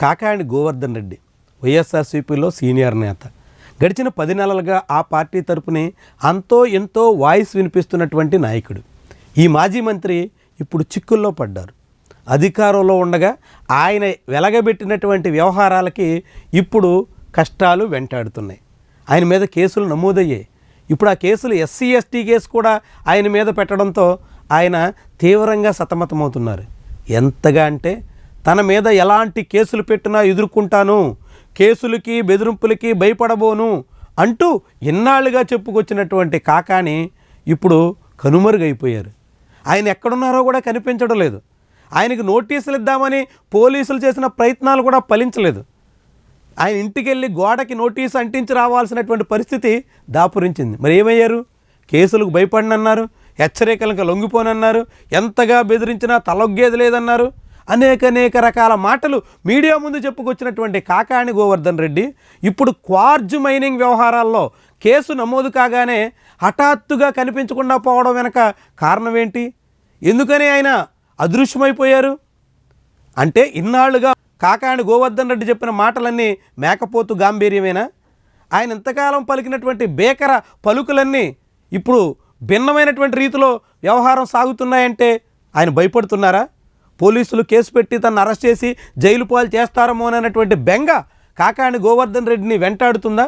కాకాణి గోవర్ధన్ రెడ్డి వైఎస్ఆర్సీపీలో సీనియర్ నేత. గడిచిన పది నెలలుగా ఆ పార్టీ తరపునే అంతో ఎంతో వాయిస్ వినిపిస్తున్నటువంటి నాయకుడు. ఈ మాజీ మంత్రి ఇప్పుడు చిక్కుల్లో పడ్డారు. అధికారంలో ఉండగా ఆయన వెలగబెట్టినటువంటి వ్యవహారాలకి ఇప్పుడు కష్టాలు వెంటాడుతున్నాయి. ఆయన మీద కేసులు నమోదయ్యాయి. ఇప్పుడు ఆ కేసులు ఎస్సీ ఎస్టీ కేసు కూడా ఆయన మీద పెట్టడంతో ఆయన తీవ్రంగా సతమతమవుతున్నారు. ఎంతగా అంటే తన మీద ఎలాంటి కేసులు పెట్టినా ఎదుర్కొంటాను. కేసులకి బెదిరింపులకి భయపడబోను అంటూ ఇన్నాళ్ళుగా చెప్పుకొచ్చినటువంటి కాకాని ఇప్పుడు కనుమరుగైపోయారు. ఆయన ఎక్కడున్నారో కూడా కనిపించడం లేదు. ఆయనకు నోటీసులు ఇద్దామని పోలీసులు చేసిన ప్రయత్నాలు కూడా ఫలించలేదు. ఆయన ఇంటికి వెళ్ళి గోడకి నోటీసు అంటించి రావాల్సినటువంటి పరిస్థితి దాపురించింది. మరి ఏమయ్యారు? కేసులకు భయపడినన్నారు హెచ్చరికలకు లొంగిపోనన్నారు ఎంతగా బెదిరించినా తలొగ్గేది లేదన్నారు అనేక అనేక రకాల మాటలు మీడియా ముందు చెప్పుకొచ్చినటువంటి కాకాణి గోవర్ధన్ రెడ్డి ఇప్పుడు క్వార్జ్ మైనింగ్ వ్యవహారాల్లో కేసు నమోదు కాగానే హఠాత్తుగా కనిపించకుండా పోవడం వెనక కారణం ఏంటి ఎందుకని ఆయన అదృశ్యమైపోయారు? అంటే ఇన్నాళ్ళుగా కాకాని గోవర్ధన్ రెడ్డి చెప్పిన మాటలన్నీ మేకపోతు గాంభీర్యమేనా? ఆయన ఇంతకాలం పలికినటువంటి బేకర పలుకులన్నీ ఇప్పుడు భిన్నమైనటువంటి రీతిలో వ్యవహారం సాగుతున్నాయంటే ఆయన భయపడుతున్నారా? పోలీసులు కేసు పెట్టి తను అరెస్ట్ చేసి జైలు పాలు చేస్తారేమో అనేటువంటి బెంగ కాకాని గోవర్ధన్ రెడ్డిని వెంటాడుతుందా?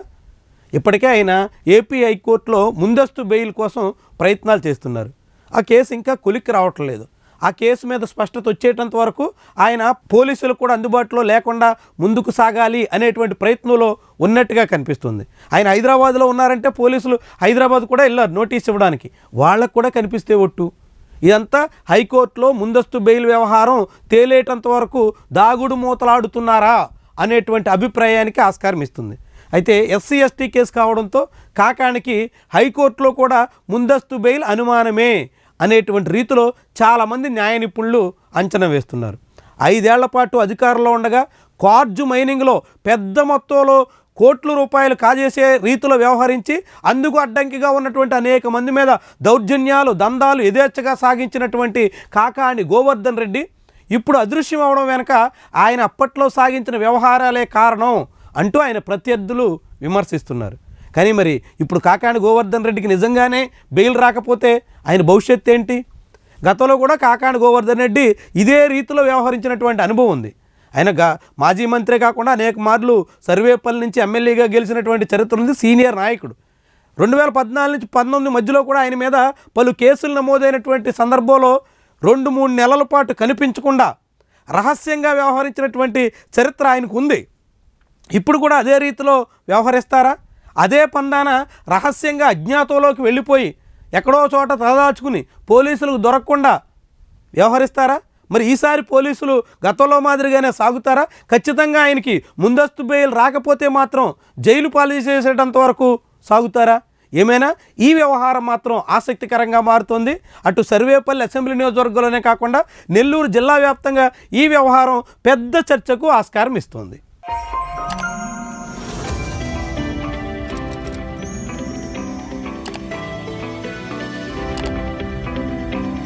ఇప్పటికే ఆయన ఏపీ హైకోర్టులో ముందస్తు బెయిల్ కోసం ప్రయత్నాలు చేస్తున్నారు. ఆ కేసు ఇంకా కొలిక్కి రావట్లేదు. ఆ కేసు మీద స్పష్టత వచ్చేటంత వరకు ఆయన పోలీసులు కూడా అందుబాటులో లేకుండా ముందుకు సాగాలి అనేటువంటి ప్రయత్నంలో ఉన్నట్టుగా కనిపిస్తుంది. ఆయన హైదరాబాద్లో ఉన్నారంటే పోలీసులు హైదరాబాద్ కూడా వెళ్ళారు నోటీస్ ఇవ్వడానికి. వాళ్ళకు కూడా కనిపిస్తే ఒట్టు. ఇదంతా హైకోర్టులో ముందస్తు బెయిల్ వ్యవహారం తేలేటంత వరకు దాగుడు మూతలాడుతున్నారా అనేటువంటి అభిప్రాయానికి ఆస్కారం ఇస్తుంది. అయితే ఎస్సీ ఎస్టీ కేసు కావడంతో కాకానికి హైకోర్టులో కూడా ముందస్తు బెయిల్ అనుమానమే అనేటువంటి రీతిలో చాలామంది న్యాయ నిపుణులు అంచనా వేస్తున్నారు. ఐదేళ్ళ పాటు అధికారంలో ఉండగా కార్జు మైనింగ్లో పెద్ద మొత్తంలో కోట్ల రూపాయలు కాజేసే రీతిలో వ్యవహరించి అందుకు అడ్డంకిగా ఉన్నటువంటి అనేక మంది మీద దౌర్జన్యాలు దందాలు యథేచ్ఛగా సాగించినటువంటి కాకాని గోవర్ధన్ రెడ్డి ఇప్పుడు అదృశ్యం అవడం వెనక ఆయన అప్పట్లో సాగించిన వ్యవహారాలే కారణం అంటూ ఆయన ప్రత్యర్థులు విమర్శిస్తున్నారు. కానీ మరి ఇప్పుడు కాకాని గోవర్ధన్ రెడ్డికి నిజంగానే బెయిల్ రాకపోతే ఆయన భవిష్యత్తు ఏంటి? గతంలో కూడా కాకాని గోవర్ధన్ రెడ్డి ఇదే రీతిలో వ్యవహరించినటువంటి అనుభవం ఉంది. ఆయన మాజీ మంత్రే కాకుండా అనేక మార్లు సర్వేపల్లి నుంచి ఎమ్మెల్యేగా గెలిచినటువంటి చరిత్ర ఉంది సీనియర్ నాయకుడు. రెండు వేల పద్నాలుగు నుంచి పంతొమ్మిది మధ్యలో కూడా ఆయన మీద పలు కేసులు నమోదైనటువంటి సందర్భంలో రెండు మూడు నెలల పాటు కనిపించకుండా రహస్యంగా వ్యవహరించినటువంటి చరిత్ర ఆయనకు ఉంది. ఇప్పుడు కూడా అదే రీతిలో వ్యవహరిస్తారా? అదే పందాన రహస్యంగా అజ్ఞాతంలోకి వెళ్ళిపోయి ఎక్కడో చోట తలదాచుకుని పోలీసులకు దొరకకుండా వ్యవహరిస్తారా? మరి ఈసారి పోలీసులు గతంలో మాదిరిగానే సాగుతారా? ఖచ్చితంగా ఆయనకి ముందస్తు బెయిల్ రాకపోతే మాత్రం జైలు పాలు చేసేటంత వరకు సాగుతారా? ఏమైనా? ఈ వ్యవహారం మాత్రం ఆసక్తికరంగా మారుతోంది. అటు సర్వేపల్లి అసెంబ్లీ నియోజకవర్గంలోనే కాకుండా నెల్లూరు జిల్లా వ్యాప్తంగా ఈ వ్యవహారం పెద్ద చర్చకు ఆస్కారం ఇస్తుంది.